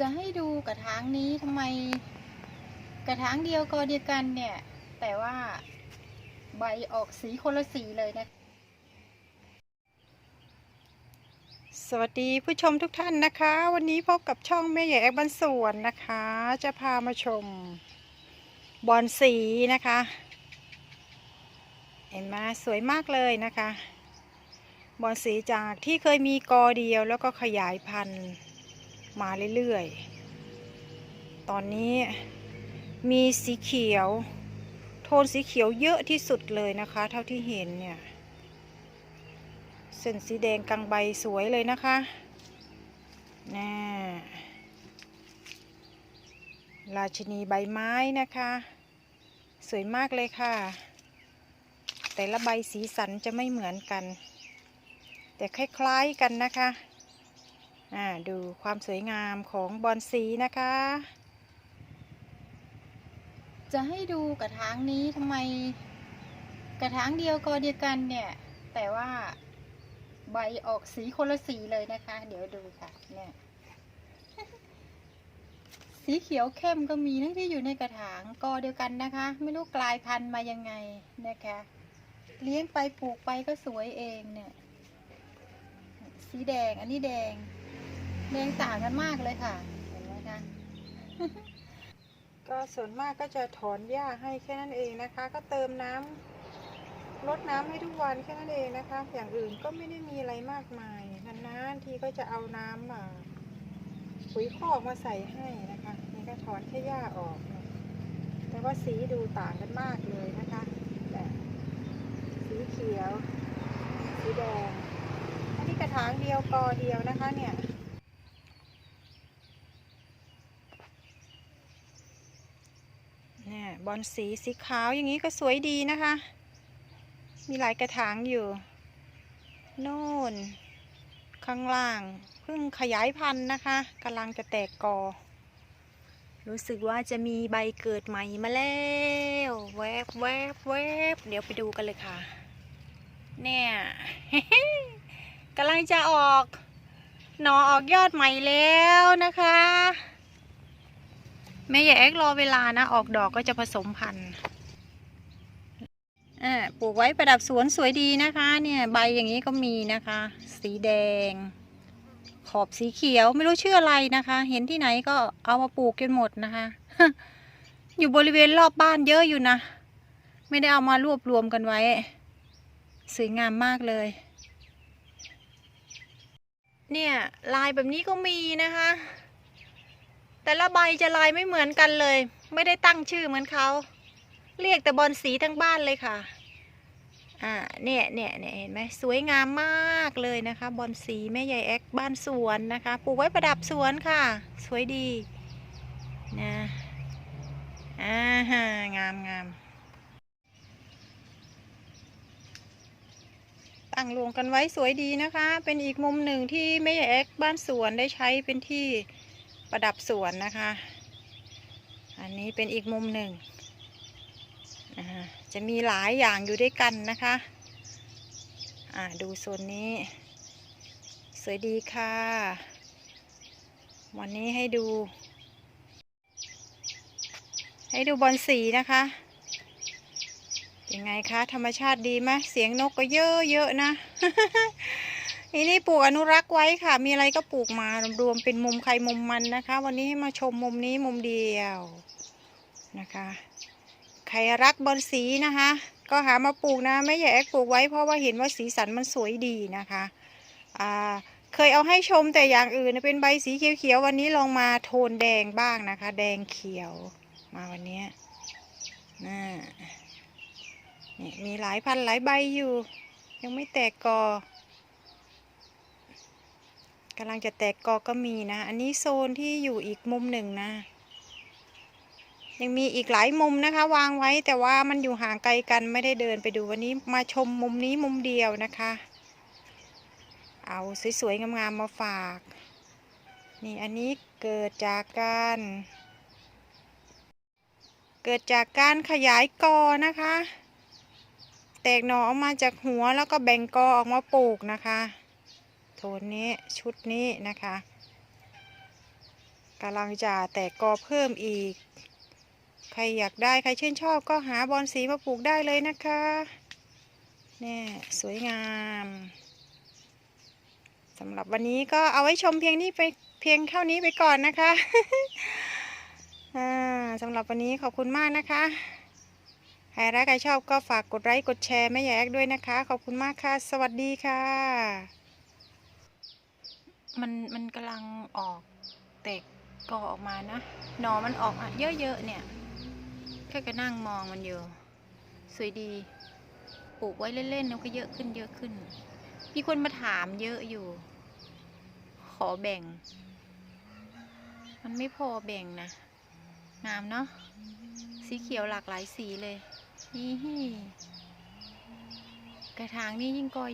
จะให้ดูกระถางนี้ทำไมกระถางเดียวกอเดียวกันเนี่ย แต่ว่าใบออกสีคนละสีเลยนะ สวัสดีผู้ชมทุกท่านนะคะ วันนี้พบกับช่องแม่ใหญ่แอกบ้านสวนนะคะ จะพามาชมบอนสีนะคะ เห็นไหมสวยมากเลยนะคะ บอนสีจากที่เคยมีกอเดียวแล้วก็ขยายพันธุ์ มาเรื่อยๆ ตอนนี้มีสีเขียว โทนสีเขียวเยอะที่สุดเลยนะคะ เท่าที่เห็นเนี่ย เส้นสีแดงกลางใบสวยเลยนะคะน่าราชินีใบไม้นะคะ สวยมากเลยค่ะ แต่ละใบสีสันจะไม่เหมือนกัน แต่คล้ายๆกันนะคะ อ่าดูความสวยงามของบอนสีนะคะ จะให้ดูกระถางนี้ทำไม กระถางเดียวกอเดียวกันเนี่ย แต่ว่าใบออกสีคนละสีเลยนะคะ เดี๋ยวดูค่ะเนี่ยสีเขียวเข้มก็มีทั้งที่อยู่ในกระถางกอเดียวกันนะคะ ไม่รู้กลายพันธุ์มายังไงนะคะ เลี้ยงไปปลูกไปก็สวยเองเนี่ย สีแดงอันนี้แดง แดงต่างกันมากเลยค่ะ เห็นไหมคะ ก็ส่วนมากก็จะถอนหญ้าให้แค่นั้นเองนะคะ ก็เติมน้ำลดน้ำให้ทุกวันแค่นั้นเองนะคะ อย่างอื่นก็ไม่ได้มีอะไรมากมายนานๆทีก็จะเอาน้ำอะปุ๋ยคอกมาใส่ให้นะคะนี่ก็ถอนแค่หญ้าออก แต่ว่าสีดูต่างกันมากเลยนะคะแต่สีเขียว สีแดง อันนี้กระถางเดียวกอเดียวนะคะเนี่ย เนี่ย บอลสีสีขาวอย่างนี้ก็สวยดีนะคะ มีหลายกระถางอยู่ โน่น ข้างล่าง เพิ่งขยายพันธุ์นะคะกำลังจะแตกกอ รู้สึกว่าจะมีใบเกิดใหม่มาแล้ว แวบแวบแวบเดี๋ยวไปดูกันเลยค่ะ เนี่ยกำลังจะออก หนอออกยอดใหม่แล้วนะคะ แม่อย่าแอกรอเวลานะ ออกดอกก็จะผสมพันธุ์ปลูกไว้ประดับสวนสวยดีนะคะ เนี่ยใบอย่างนี้ก็มีนะคะ สีแดง ขอบสีเขียวไม่รู้ชื่ออะไรนะคะ เห็นที่ไหนก็เอามาปลูกกันหมดนะคะ อยู่บริเวณรอบบ้านเยอะอยู่นะ ไม่ได้เอามารวบรวมกันไว้ สวยงามมากเลย เนี่ยลายแบบนี้ก็มีนะคะ แต่ละใบจะลายไม่เหมือนกันเลย ไม่ได้ตั้งชื่อเหมือนเขา เรียกแต่บอลสีทั้งบ้านเลยค่ะ อ่า เนี่ยเนี่ยเนี่ยเห็นไหมสวยงามมากเลยนะคะ บอลสีแม่ใหญ่แอกบ้านสวนนะคะ ปลูกไว้ประดับสวนค่ะ สวยดี นะ อ่าฮะงามงามตั้งรวงกันไว้สวยดีนะคะ เป็นอีกมุมหนึ่งที่แม่ใหญ่แอกบ้านสวนได้ใช้เป็นที่ ประดับสวนนะคะ อันนี้เป็นอีกมุมหนึ่งจะมีหลายอย่างอยู่ด้วยกันนะคะอ่าดูโซนนี้ สวยดีค่ะ วันนี้ให้ดู ให้ดูบอลสีนะคะเป็นไงคะ ธรรมชาติดีไหมเสียงนกก็เยอะๆนะ ทีนี้ปลูกอนุรักษ์ไว้ค่ะ มีอะไรก็ปลูกมารวมเป็นมุมใครมุมมันนะคะ วันนี้ให้มาชมมุมนี้มุมเดียวนะคะ ใครรักบอลสีนะคะ ก็หามาปลูกนะไม่อยากให้ปลูกไว้เพราะว่าเห็นว่าสีสันมันสวยดีนะคะอ่าเคยเอาให้ชมแต่อย่างอื่นเป็นใบสีเขียวๆวันนี้ลองมาโทนแดงบ้างนะคะ แดงเขียวมาวันนี้น่านี่มีหลายพันหลายใบอยู่ ยังไม่แตกกอ กำลังจะแตกกอก็มีนะ อันนี้โซนที่อยู่อีกมุมหนึ่งนะ ยังมีอีกหลายมุมนะคะ วางไว้แต่ว่ามันอยู่ห่างไกลกันไม่ได้เดินไปดูวันนี้มาชมมุมนี้มุมเดียวนะคะ เอาสวยๆงามๆมาฝาก นี่อันนี้เกิดจากการเกิดจากการขยายกอนะคะ แตกหน่อออกมาจากหัวแล้วก็แบ่งกอออกมาปลูกนะคะ โทนนี้ชุดนี้นะคะกำลังจะแตกกอเพิ่มอีก ใครอยากได้ใครชื่นชอบก็หาบอนสีมาปลูกได้เลยนะคะเนี่ยสวยงามสำหรับวันนี้ก็เอาไว้ชมเพียงนี้ไปเพียงเท่านี้ไปก่อนนะคะอ่าสำหรับวันนี้ขอบคุณมากนะคะ ใครรักใครชอบก็ฝากกดไลค์กดแชร์แม่แอกด้วยนะคะ ขอบคุณมากค่ะ สวัสดีค่ะ มันมันกำลังออกเตกกอออกมานะหนอมันออกอะเยอะๆเนี่ยแค่ก็นั่งมองมันอยู่สวยดีปลูกไว้เล่นๆแล้วก็เยอะขึ้นเยอะขึ้น มีคนมาถามเยอะอยู่ ขอแบ่ง มันไม่พอแบ่งนะงามเนาะสีเขียวหลากหลายสีเลยนี่กระถางนี่ยิ่งกอ